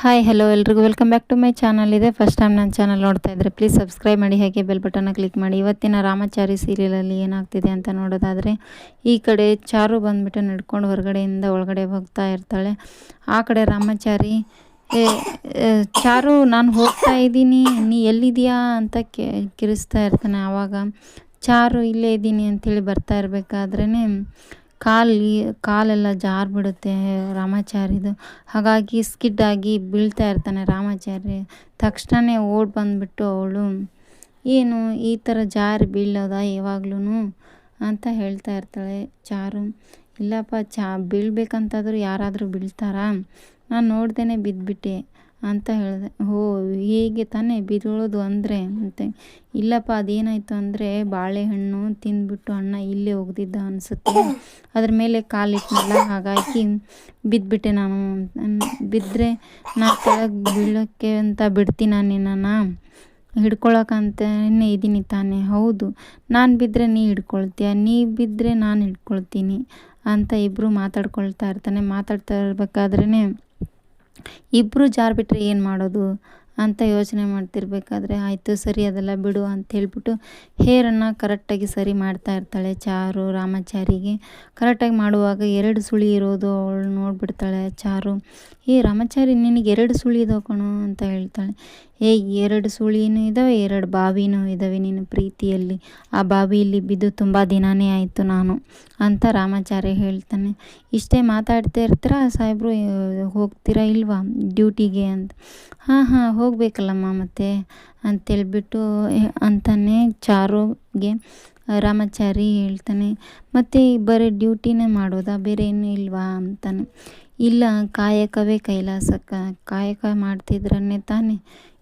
Hi hello ಎಲ್ರಿಗೂ. Welcome back to my channel ಇದೆ first time ನನ್ನ ಚಾನಲ್ ನೋಡ್ತಾ ಇದ್ದರೆ ಪ್ಲೀಸ್ ಸಬ್ಸ್ಕ್ರೈಬ್ ಮಾಡಿ, ಹಾಗೆ ಬೆಲ್ ಬಟನ್ನ ಕ್ಲಿಕ್ ಮಾಡಿ. ಇವತ್ತಿನ ರಾಮಚಾರಿ ಸೀರಿಯಲಲ್ಲಿ ಏನಾಗ್ತಿದೆ ಅಂತ ನೋಡೋದಾದರೆ, ಈ ಕಡೆ ಚಾರು ಬಂದುಬಿಟ್ಟು ನಡ್ಕೊಂಡು ಹೊರಗಡೆಯಿಂದ ಒಳಗಡೆ ಹೋಗ್ತಾ ಇರ್ತಾಳೆ. ಆ ಕಡೆ ರಾಮಚಾರಿ ಚಾರು, ನಾನು ಹೋಗ್ತಾ ಇದ್ದೀನಿ. ನೀ ಎಲ್ಲಿದೆಯಾ ಅಂತ ಕಿರಿಸ್ತಾ ಇರ್ತಾನೆ. ಆವಾಗ ಚಾರು ಇಲ್ಲೇ ಇದ್ದೀನಿ ಅಂಥೇಳಿ ಬರ್ತಾ ಇರಬೇಕಾದ್ರೇ ಕಾಲಿ ಕಾಲೆಲ್ಲ ಜಾರ್ ಬಿಡುತ್ತೆ ರಾಮಾಚಾರಿದು ಹಾಗಾಗಿ ಸ್ಕಿಡ್ ಆಗಿ ಬೀಳ್ತಾ ಇರ್ತಾನೆ ರಾಮಾಚಾರಿ ತಕ್ಷಣ ಓಡಿ ಬಂದುಬಿಟ್ಟು ಅವಳು, ಏನು ಈ ಥರ ಜಾರಿ ಬೀಳೋದಾ ಯಾವಾಗ್ಲೂ ಅಂತ ಹೇಳ್ತಾ ಇರ್ತಾಳೆ ಚಾರು. ಇಲ್ಲಪ್ಪ, ಚಾ ಬೀಳ್ಬೇಕಂತಾದರೂ ಯಾರಾದರೂ ಬೀಳ್ತಾರಾ? ನಾನು ನೋಡ್ದೇ ಬಿದ್ದುಬಿಟ್ಟೆ ಅಂತ ಹೇಳಿದೆ. ಓ, ಹೀಗೆ ತಾನೇ ಬಿದ್ದೋಳೋದು ಅಂದರೆ? ಅಂತ ಇಲ್ಲಪ್ಪ, ಅದೇನಾಯಿತು ಅಂದರೆ ಬಾಳೆಹಣ್ಣು ತಿಂದ್ಬಿಟ್ಟು ಅಣ್ಣ ಇಲ್ಲೇ ಒಗ್ದಿದ್ದ ಅನಿಸುತ್ತೆ. ಅದ್ರ ಮೇಲೆ ಕಾಲಿಟ್ನಲ್ಲ ಹಾಗಾಗಿ ಬಿದ್ದುಬಿಟ್ಟೆ ನಾನು. ಬಿದ್ದರೆ ನಾ ಕೆಳಗೆ ಬೀಳೋಕ್ಕೆ ಅಂತ ಬಿಡ್ತೀನ ನಿನ್ನನ್ನು. ಹಿಡ್ಕೊಳಕ್ಕಂತಲೇ ಇದ್ದೀನಿ ತಾನೇ. ಹೌದು, ನಾನು ಬಿದ್ದರೆ ನೀ ಹಿಡ್ಕೊಳ್ತೀಯ. ನೀ ಬಿದ್ದರೆ ನಾನು ಹಿಡ್ಕೊಳ್ತೀನಿ ಅಂತ ಇಬ್ಬರು ಮಾತಾಡ್ಕೊಳ್ತಾ ಇರ್ತಾನೆ. ಮಾತಾಡ್ತಾ ಇರ್ಬೇಕಾದ್ರೇ ಇಬ್ಬರು ಜಾರಿಬಿಟ್ರೆ ಏನು ಮಾಡೋದು ಅಂತ ಯೋಚನೆ ಮಾಡ್ತಿರ್ಬೇಕಾದ್ರೆ, ಆಯಿತು, ಸರಿ, ಅದೆಲ್ಲ ಬಿಡು ಅಂತ ಹೇಳ್ಬಿಟ್ಟು ಹೇರನ್ನು ಕರೆಕ್ಟಾಗಿ ಸರಿ ಮಾಡ್ತಾ ಇರ್ತಾಳೆ ಚಾರು ರಾಮಚಾರಿಗೆ. ಕರೆಕ್ಟಾಗಿ ಮಾಡುವಾಗ ಎರಡು ಸುಳಿ ಇರೋದು ಅವಳು ನೋಡಿಬಿಡ್ತಾಳೆ ಚಾರು. ಏ, ರಾಮಚಾರಿ, ನಿನಗೆ ಎರಡು ಸುಳಿ ಇದಾವೆ ಕಣೋ ಅಂತ ಹೇಳ್ತಾಳೆ. ಏ ಎರಡು ಸುಳಿನೂ ಇದ್ದಾವೆ ಎರಡು ಬಾವಿನೂ ಇದ್ದಾವೆ ನಿನ್ನ ಪ್ರೀತಿಯಲ್ಲಿ. ಆ ಬಾವಿಯಲ್ಲಿ ಬಿದ್ದು ತುಂಬ ದಿನಾನೇ ಆಯಿತು ನಾನು ಅಂತ ರಾಮಾಚಾರ್ಯ ಹೇಳ್ತಾನೆ. ಇಷ್ಟೇ ಮಾತಾಡ್ತಾ ಇರ್ತೀರಾ? ಸಾಹೇಬರು ಹೋಗ್ತೀರಾ ಇಲ್ವಾ ಡ್ಯೂಟಿಗೆ ಅಂತ. ಹಾಂ ಹಾಂ, ಹೋಗಬೇಕಲ್ಲಮ್ಮ ಮತ್ತೆ ಅಂತೇಳ್ಬಿಟ್ಟು ಅಂತಾನೆ ಚಾರುಗೆ ರಾಮಾಚಾರಿ ಹೇಳ್ತಾನೆ. ಮತ್ತು ಬರೀ ಡ್ಯೂಟಿನೇ ಮಾಡೋದಾ? ಬೇರೆ ಏನೂ ಇಲ್ವಾ ಅಂತಾನೆ. ಇಲ್ಲ, ಕಾಯಕವೇ ಕೈಲಾಸಕ್ಕ. ಕಾಯಕ ಮಾಡ್ತಿದ್ರನ್ನೇ ತಾನೇ.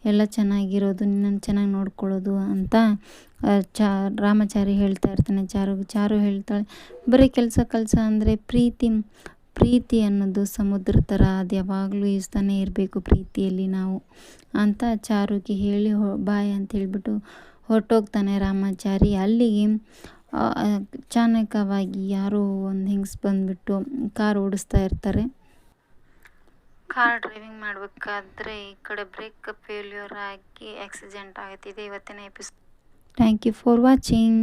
ಎಲ್ಲ ಚೆನ್ನಾಗಿರೋದು, ನಿನ್ನನ್ನು ಚೆನ್ನಾಗಿ ನೋಡ್ಕೊಳ್ಳೋದು ಅಂತ ಚಾ, ರಾಮಚಾರಿ ಹೇಳ್ತಾ ಇರ್ತಾನೆ, ಚಾರು ಚಾರು ಹೇಳ್ತಾಳೆ. ಬರೀ ಕೆಲಸ ಕೆಲಸ ಅಂದರೆ ಪ್ರೀತಿ ಪ್ರೀತಿ ಅನ್ನೋದು ಸಮುದ್ರ ಥರ ಅದು ಯಾವಾಗಲೂ ಇಸ್ತಾನೆ ಇರಬೇಕು ಪ್ರೀತಿಯಲ್ಲಿ ನಾವು ಅಂತ ಚಾರುಗೆ ಹೇಳಿ ಹೊ, ಬಾಯ್ ಅಂತ ಹೇಳಿಬಿಟ್ಟು ಹೊರಟೋಗ್ತಾನೆ ರಾಮಾಚಾರಿ. ಅಲ್ಲಿಗೆ ಅಚಾನಕವಾಗಿ ಯಾರೋ ಒಂದು ಹೆಂಗ್ಸ್ ಬಂದುಬಿಟ್ಟು ಕಾರ್ ಓಡಿಸ್ತಾ ಇರ್ತಾರೆ. ಕಾರ್ ಡ್ರೈವಿಂಗ್ ಮಾಡಬೇಕಾದ್ರೆ ಈ ಕಡೆ ಬ್ರೇಕ್ ಫೇಲ್ಯೂರ್ ಆಗಿ ಆಕ್ಸಿಡೆಂಟ್ ಆಗುತ್ತಿದೆ ಇವತ್ತಿನ episode. Thank you for watching